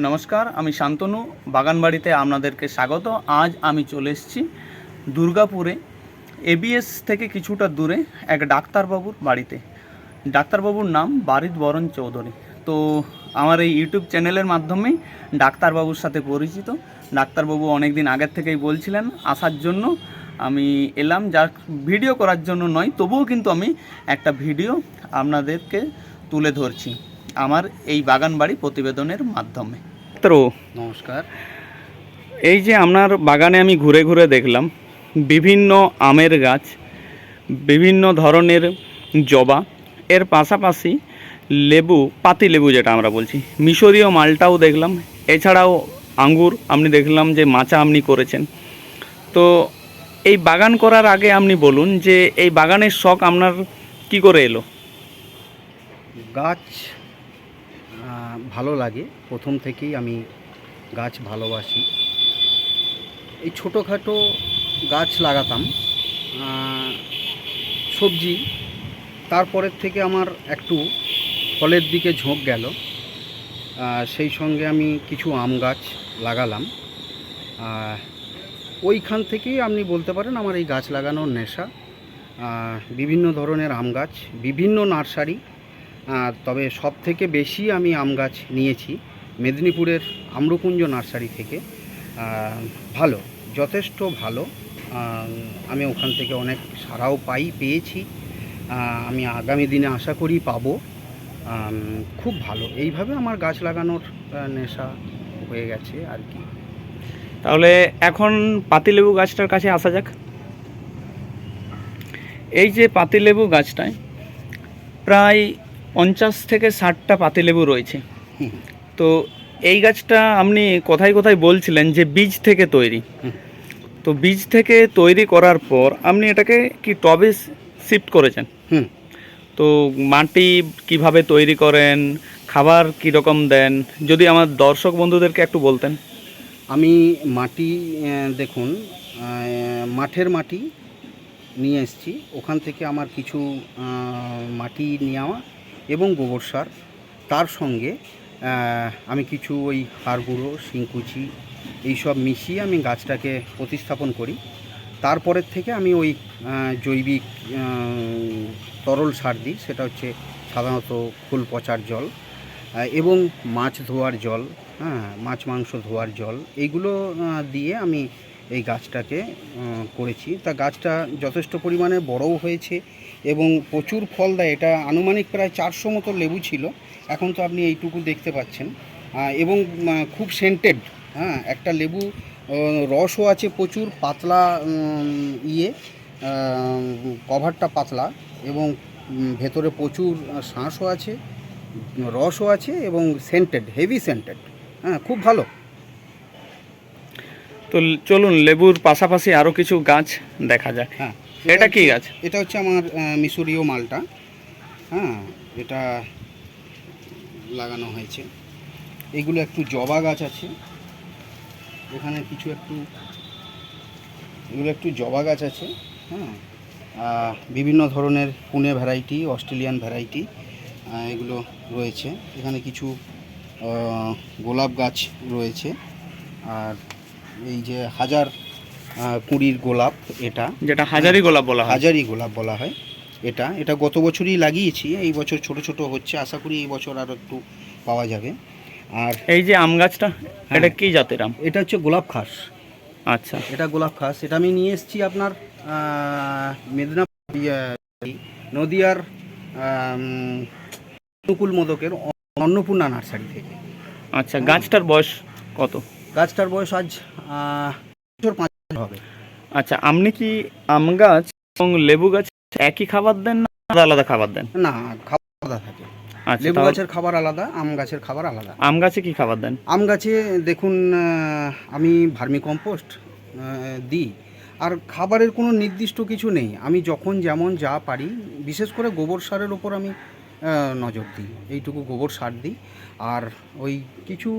নমস্কার, আমি শান্তনু, বাগানবাড়িতে আপনাদেরকে স্বাগত। আজ আমি চলে এসেছি দুর্গাপুরে। এবিএস থেকে কিছুটা দূরে এক ডাক্তারবাবুর বাড়িতে। ডাক্তারবাবুর নাম বারিদ বরণ চৌধুরী। তো আমার এই ইউটিউব চ্যানেলের মাধ্যমেই ডাক্তারবাবুর সাথে পরিচিত। ডাক্তারবাবু অনেক দিন আগের থেকেই বলছিলেন, আসার জন্য আমি এলাম। যার ভিডিও করার জন্য নয়, তবুও কিন্তু আমি একটা ভিডিও আপনাদেরকে তুলে ধরছি। আমার এই বাগান বাড়ি প্রতিবেদনের মাধ্যমে। তো নমস্কার। এই যে আপনার বাগানে আমি ঘুরে ঘুরে দেখলাম বিভিন্ন আমের গাছ বিভিন্ন ধরনের জবা এর পাশাপাশি লেবু পাতি লেবু যেটা আমরা বলছি মিশরীয় মালটাও দেখলাম এছাড়াও আঙ্গুর আপনি দেখলাম যে মাচা আপনি করেছেন। তো এই বাগান করার আগে আপনি বলুন যে এই বাগানের শখ আপনার কি করে এলো? গাছ ভালো লাগে। প্রথম থেকেই আমি গাছ ভালোবাসি। এই ছোটোখাটো গাছ লাগাতাম সবজি, তারপরের থেকে আমার একটু ফলের দিকে ঝোঁক গেল। সেই সঙ্গে আমি কিছু আম গাছ লাগালাম। ওইখান থেকেই আপনি বলতে পারেন আমার এই গাছ লাগানোর নেশা। বিভিন্ন ধরনের আম গাছ, বিভিন্ন নার্সারি আহ, তবে সব থেকে বেশি আমি আম গাছ নিয়েছি মেদিনীপুরের আম্রকুঞ্জ নার্সারি থেকে। ভালো যথেষ্ট ভালো। আমি ওখান থেকে অনেক সারাও পাই পেয়েছি। আমি আগামী দিনে আশা করি পাবো। খুব ভালো। এইভাবে আমার গাছ লাগানোর নেশা হয়ে গেছে আর কি। তাহলে এখন পাতিলেবু গাছটার কাছে আসা যাক। এই যে পাতিলেবু গাছটায় প্রায় পঞ্চাশ থেকে ষাটটা পাতিলেবু রয়েছে। তো এই গাছটা আপনি কোথায় কোথায় বলছিলেন যে বীজ থেকে তৈরি। তো বীজ থেকে তৈরি করার পর আপনি এটাকে কি টবে শিফট করেছেন? হুম। তো মাটি কীভাবে তৈরি করেন? খাবার কীরকম দেন? যদি আমার দর্শক বন্ধুদেরকে একটু বলতেন। আমি মাটি দেখুন মাঠের মাটি নিয়ে এসেছি। ওখান থেকে আমার কিছু মাটি নেওয়া এবং গোবর সার। তার সঙ্গে আমি কিছু ওই হাড় গুঁড়ো শিংকুচি এইসব মিশিয়ে আমি গাছটাকে প্রতিস্থাপন করি। তারপরের থেকে আমি ওই জৈবিক তরল সার দিই, সেটা হচ্ছে সাধারণত ফুল পচার জল এবং মাছ ধোয়ার জল হ্যাঁ মাছ মাংস ধোয়ার জল, এইগুলো দিয়ে আমি এই গাছটাকে করেছি। তা গাছটা যথেষ্ট পরিমাণে বড়ও হয়েছে এবং প্রচুর ফল দেয়। এটা আনুমানিক প্রায় চারশো মতো লেবু ছিল। এখন তো আপনি এইটুকু দেখতে পাচ্ছেন। এবং খুব সেন্টেড হ্যাঁ একটা লেবু রসও আছে প্রচুর, পাতলা ইয়ে কভারটা পাতলা এবং ভেতরে প্রচুর শাঁসও আছে, রসও আছে এবং সেন্টেড হেভি সেন্টেড হ্যাঁ খুব ভালো। তো চলুন লেবুর পাশাপাশি আরও কিছু গাছ দেখা যাক। হ্যাঁ এটা কি গাছ? এটা হচ্ছে আমার মিশরীয় মালটা। হ্যাঁ এটা লাগানো হয়েছে। এগুলো একটু জবা গাছ আছে। এখানে কিছু একটু এগুলো একটু জবা গাছ আছে। হ্যাঁ বিভিন্ন ধরনের পুনে ভ্যারাইটি অস্ট্রেলিয়ান ভ্যারাইটি এগুলো রয়েছে। এখানে কিছু গোলাপ গাছ রয়েছে। আর এই যে হাজার কুড়ির গোলাপ এটা। যেটা হাজারি গোলাপ বলা হয়। হাজারি গোলাপ বলা হয় এটা। এটা গত বছরই লাগিয়েছি এই বছর ছোট ছোট হচ্ছে আশা করি এই বছর আরও একটু পাওয়া যাবে। আর এই যে আম গাছটা এটা কি জাতের আম? এটা হচ্ছে গোলাপ খাস। আচ্ছা। এটা গোলাপ খাস। এটা আমি নিয়ে এসেছি আপনার মেদিনীপুর নদিয়ার অনুকূল মোদকের অন্নপূর্ণা নার্সারি থেকে। আচ্ছা গাছটার বয়স কত? গাছটার বয়স আজ বছর পাঁচ হবে। আচ্ছা আপনি কি আম গাছ এবং লেবু গাছ একই খাবার দেন না আলাদা আলাদা খাবার দেন? না খাবার আলাদা থাকে। আচ্ছা লেবু গাছের খাবার আলাদা আম গাছের খাবার আলাদা। আম গাছে কি খাবার দেন? আম গাছে দেখুন আমি ভার্মি কম্পোস্ট দিই। আর খাবারের কোনো নির্দিষ্ট কিছু নেই। আমি যখন যেমন যা পারি বিশেষ করে গোবর সারের ওপর আমি নজর দিই। এইটুকু গোবর সার দিই। আর ওই কিছু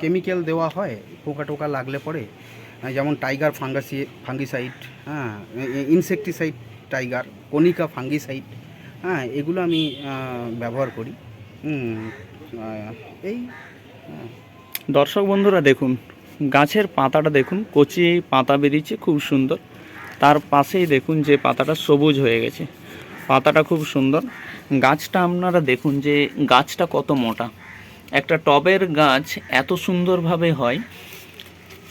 কেমিক্যাল দেওয়া হয়, পোকা টোকা লাগলে পরে যেমন টাইগার ফাঙ্গাসি ফাঙ্গিসাইড হ্যাঁ ইনসেকটিসাইড টাইগার কনিকা ফাঙ্গিসাইড হ্যাঁ এগুলো আমি ব্যবহার করি। এই দর্শক বন্ধুরা দেখুন, গাছের পাতাটা দেখুন, কচি পাতা বেরিয়েছে, খুব সুন্দর। তার পাশেই দেখুন যে পাতাটা সবুজ হয়ে গেছে। পাতাটা খুব সুন্দর। গাছটা আপনারা দেখুন যে গাছটা কত মোটা। একটা টবের গাছ এত সুন্দরভাবে হয়,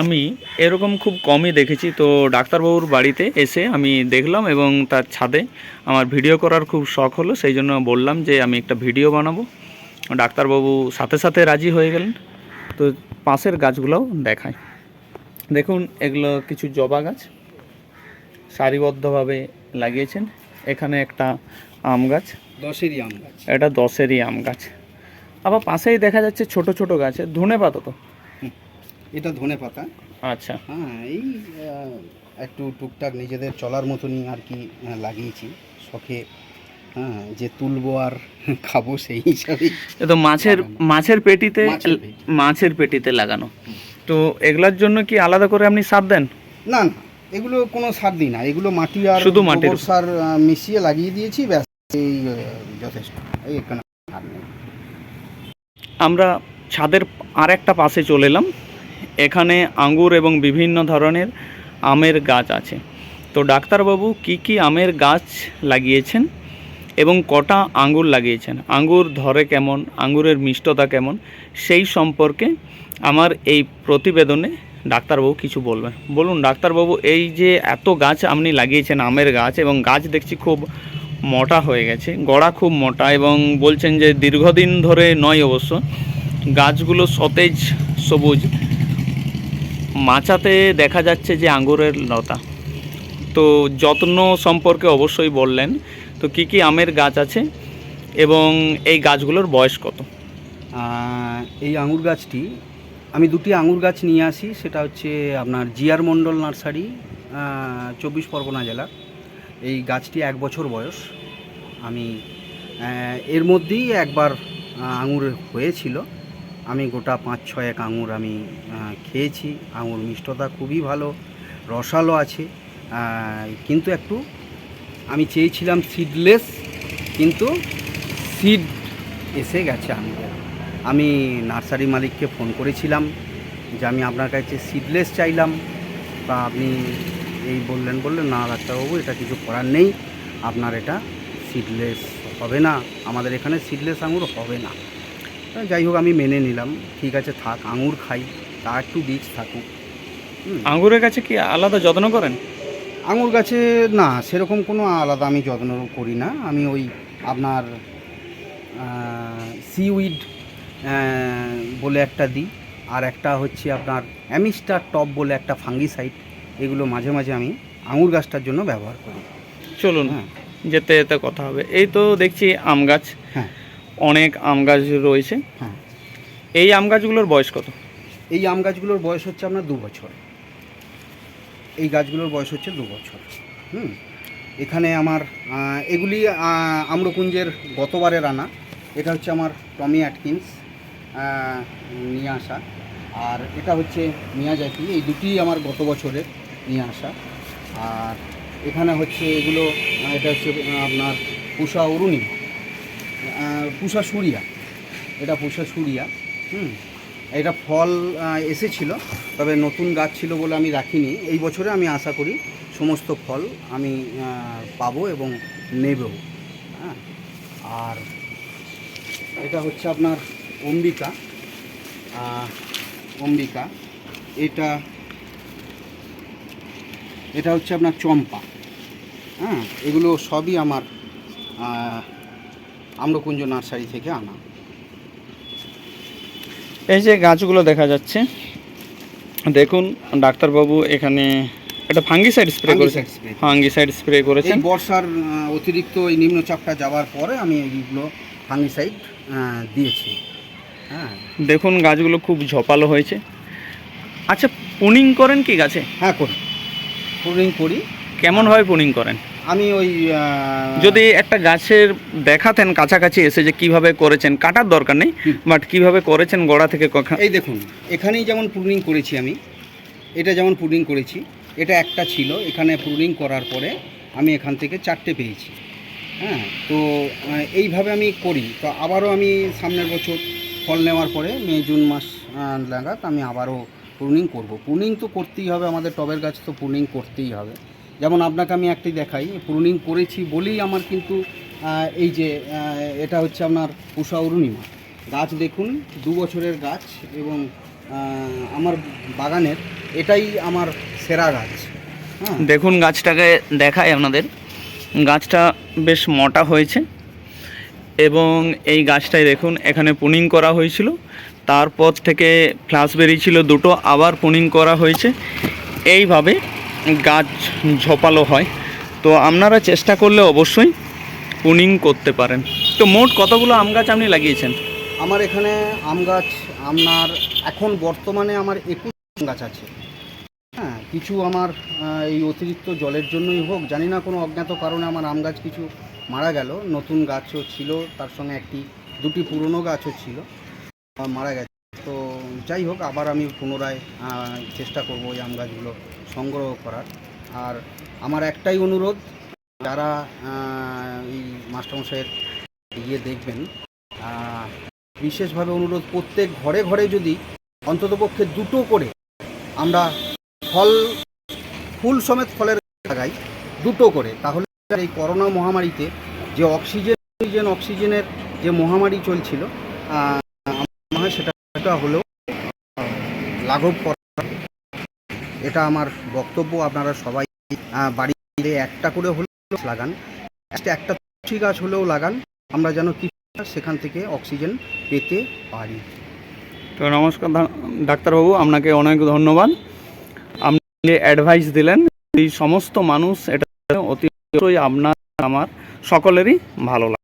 আমি এরকম খুব কমই দেখেছি। তো ডাক্তারবাবুর বাড়িতে এসে আমি দেখলাম এবং তার ছাদে আমার ভিডিও করার খুব শখ হলো, সেই জন্য বললাম যে আমি একটা ভিডিও বানাবো। ডাক্তারবাবু সাথে সাথে রাজি হয়ে গেলেন। তো পাশের গাছগুলোও দেখায় দেখুন, এগুলো কিছু জবা গাছ। সারিবদ্ধভাবে লাগিয়েছেন। এখানে একটা আম গাছ। দশেরই আম গাছ। এটা দশেরই আম গাছ। আবার পাশেই দেখা যাচ্ছে ছোট ছোট গাছে ধনে পাতা তো। এটা ধনে পাতা। আচ্ছা। হ্যাঁ এই একটু টুকটাক নিজেদের চলার মতনই আর কি লাগিয়েছি। শখে হ্যাঁ যে তুলবো আর খাব সেই হিসাবে। তো মাছের মাছের পেটিতে মাছের পেটিতে লাগানো। তো এগুলার জন্য কি আলাদা করে আপনি সার দেন? না না এগুলো কোনো সার দিই না। এগুলো মাটি আর শুধু মাটির সার মিশিয়ে লাগিয়ে দিয়েছি ব্যাস এই যথেষ্ট। এই এখানে আর নেই। আমরা ছাদের আর একটা পাশে চলে এলাম। এখানে আঙ্গুর এবং বিভিন্ন ধরনের আমের গাছ আছে। তো ডাক্তারবাবু কি কি আমের গাছ লাগিয়েছেন এবং কটা আঙ্গুর লাগিয়েছেন? আঙ্গুর ধরে কেমন? আঙ্গুরের মিষ্টতা কেমন? সেই সম্পর্কে আমার এই প্রতিবেদনে ডাক্তারবাবু কিছু বলবেন? বলুন ডাক্তারবাবু, এই যে এত গাছ আপনি লাগিয়েছেন, আমের গাছ, এবং গাছ দেখছি খুব মোটা হয়ে গেছে, গড়া খুব মোটা, এবং বলছেন যে দীর্ঘদিন ধরে নয় অবশ্য, গাছগুলো সতেজ সবুজ। মাচাতে দেখা যাচ্ছে যে আঙ্গুরের লতা। তো যত্ন সম্পর্কে অবশ্যই বললেন, তো কি কি আমের গাছ আছে, এবং এই গাছগুলোর বয়স কত? এই আঙুর গাছটি আমি দুটি আঙুর গাছ নিয়ে আসি, সেটা হচ্ছে আপনার জিয়ার মণ্ডল নার্সারি চব্বিশ পরগনা জেলার এই গাছটি এক বছর বয়স। আমি এর মধ্যেই একবার আঙুর হয়েছিল। আমি গোটা পাঁচ ছয়েক আঙুর আমি খেয়েছি। আঙুর মিষ্টতা খুবই ভালো, রসালো আছে। কিন্তু একটু আমি চেয়েছিলাম সিডলেস কিন্তু সিড এসে গেছে আঙুরের আমি নার্সারি মালিককে ফোন করেছিলাম যে আমি আপনার কাছে সিডলেস চাইলাম। বা আপনি এই বললেন বললেন না ডাক্তারবাবু এটা কিছু করার নেই। আপনার এটা সিডলেস হবে না। আমাদের এখানে সিডলেস আঙুর হবে না। যাই হোক আমি মেনে নিলাম। ঠিক আছে থাক আঙুর খাই। তা একটু বীজ থাকুক। আঙুরের কাছে কি আলাদা যত্ন করেন? আঙুর গাছে না সেরকম কোনো আলাদা আমি যত্ন করি না। আমি ওই আপনার সিউইড বলে একটা দিই। আর একটা হচ্ছে আপনার অ্যামিস্টার টপ বলে একটা ফাঙ্গিসাইড। এগুলো মাঝে মাঝে আমি আঙুর গাছটার জন্য ব্যবহার করি। চলুন হ্যাঁ। যেতে যেতে কথা হবে। এই তো দেখছি আম গাছ। হ্যাঁ। অনেক আম গাছ রয়েছে। হ্যাঁ। এই আম গাছগুলোর বয়স কত? এই আম গাছগুলোর বয়স হচ্ছে আপনার দু বছর। এই গাছগুলোর বয়স হচ্ছে দু বছর। হুম। এখানে আমার এগুলি আম্রকুঞ্জের গতবারের আনা। এটা হচ্ছে আমার টমি অ্যাটকিন্স। নিয়ে আসা। আর এটা হচ্ছে মিয়াজাকি এই দুটি আমার গত বছরের নিয়ে আসা। আর এখানে হচ্ছে এগুলো এটা হচ্ছে আপনার পুষা অরুণী। পুষা সুরিয়া। এটা পুষা সুরিয়া। হুম। এটা ফল এসেছিল, তবে নতুন গাছ ছিল বলে আমি রাখিনি। এই বছরে আমি আশা করি সমস্ত ফল আমি পাবো এবং নেবেও হ্যাঁ। আর এটা হচ্ছে আপনার অম্বিকা অম্বিকা এটা এটা হচ্ছে আপনার চম্পা হ্যাঁ এগুলো সবই আমার আম্রকুঞ্জ নার্সারি থেকে আনা। এই যে গাছগুলো দেখা যাচ্ছে দেখুন ডাক্তারবাবু এখানে এটা fungicide spray spray। Fungicide spray করেছেন। এই বর্ষার অতিরিক্ত এই নিম্নচাপটা যাওয়ার পরে আমি এইগুলো ফাঙ্গিসাইড দিয়েছি। দেখুন গাছগুলো খুব ঝপালো হয়েছে। আচ্ছা পুনিং করেন কি গাছে? হ্যাঁ করি প্রুনিং করি। কেমন ভাবে পুনিং করেন? আমি ওই যদি একটা গাছের দেখাতেন কাছাকাছি এসে যে কীভাবে করেছেন কাটার দরকার নেই বাট কীভাবে করেছেন গোড়া থেকে কখন এই দেখুন এখানেই যেমন পুনিং করেছি আমি এটা যেমন প্রুনিং করেছি এটা একটা ছিল এখানে পুনিং করার পরে আমি এখান থেকে চারটে পেয়েছি। হ্যাঁ তো এইভাবে আমি করি তো আবারও আমি সামনের বছর ফল নেওয়ার পরে মে, জুন মাস নাগাদ আমি আবারও প্রুনিং করব। প্রুনিং তো করতেই হবে, আমাদের টবের গাছ তো প্রুনিং করতেই হবে। যেমন আপনাকে আমি একটি দেখাই প্রুনিং করেছি বলেই আমার কিন্তু এই যে এটা হচ্ছে আপনার উষা অরুণিমা। গাছ দেখুন, দু বছরের গাছ এবং আমার বাগানের এটাই আমার সেরা গাছ। হ্যাঁ। দেখুন, গাছটাকে দেখায় আপনাদের। গাছটা বেশ মোটা হয়েছে। এবং এই গাছটাই দেখুন, এখানে পুনিং করা হয়েছিল। তারপর থেকে ফ্লাস বেরিয়েছিল দুটো, আবার পুনিং করা হয়েছে। এইভাবে গাছ ঝোপালো হয়। তো আপনারা চেষ্টা করলে অবশ্যই পুনিং করতে পারেন। তো মোট কতগুলো আম গাছ আপনি লাগিয়েছেন? আমার এখানে আম গাছ, আপনার এখন বর্তমানে আমার একুশ গাছ আছে। হ্যাঁ কিছু আমার এই অতিরিক্ত জলের জন্যই হোক, জানি না কোনো অজ্ঞাত কারণে আমার আম গাছ কিছু মারা গেল। নতুন গাছও ছিল, তার সঙ্গে একটি, দুটি পুরনো গাছও ছিল মারা গেছে। তো যাই হোক, আবার আমি পুনরায় চেষ্টা করব ওই আম গাছগুলো সংগ্রহ করার। আর আমার একটাই অনুরোধ, যারা এই মাস্টারমশাইয়ের ইয়ে দেখবেন বিশেষভাবে অনুরোধ, প্রত্যেক ঘরে ঘরে যদি অন্ততপক্ষে দুটো করে আমরা ফল, ফুল সমেত ফলের লাগাই, দুটো করে, তাহলে এই করোনা মহামারীতে যে অক্সিজেন অক্সিজেন, অক্সিজেনের যে মহামারী চলছিল সেটা হলেও লাঘব করা এটা আমার বক্তব্য, আপনারা সবাই বাড়িতে একটা করে হলেও লাগান। একটা তুলসী গাছ হলেও লাগান। আমরা যেন কি সেখান থেকে অক্সিজেন পেতে পারি। তো নমস্কার ডাক্তারবাবু, আপনাকে অনেক ধন্যবাদ। আপনি অ্যাডভাইস দিলেন, এই সমস্ত মানুষ এটা অতি অবশ্যই আপনার আমার সকলেরই ভালো লাগে।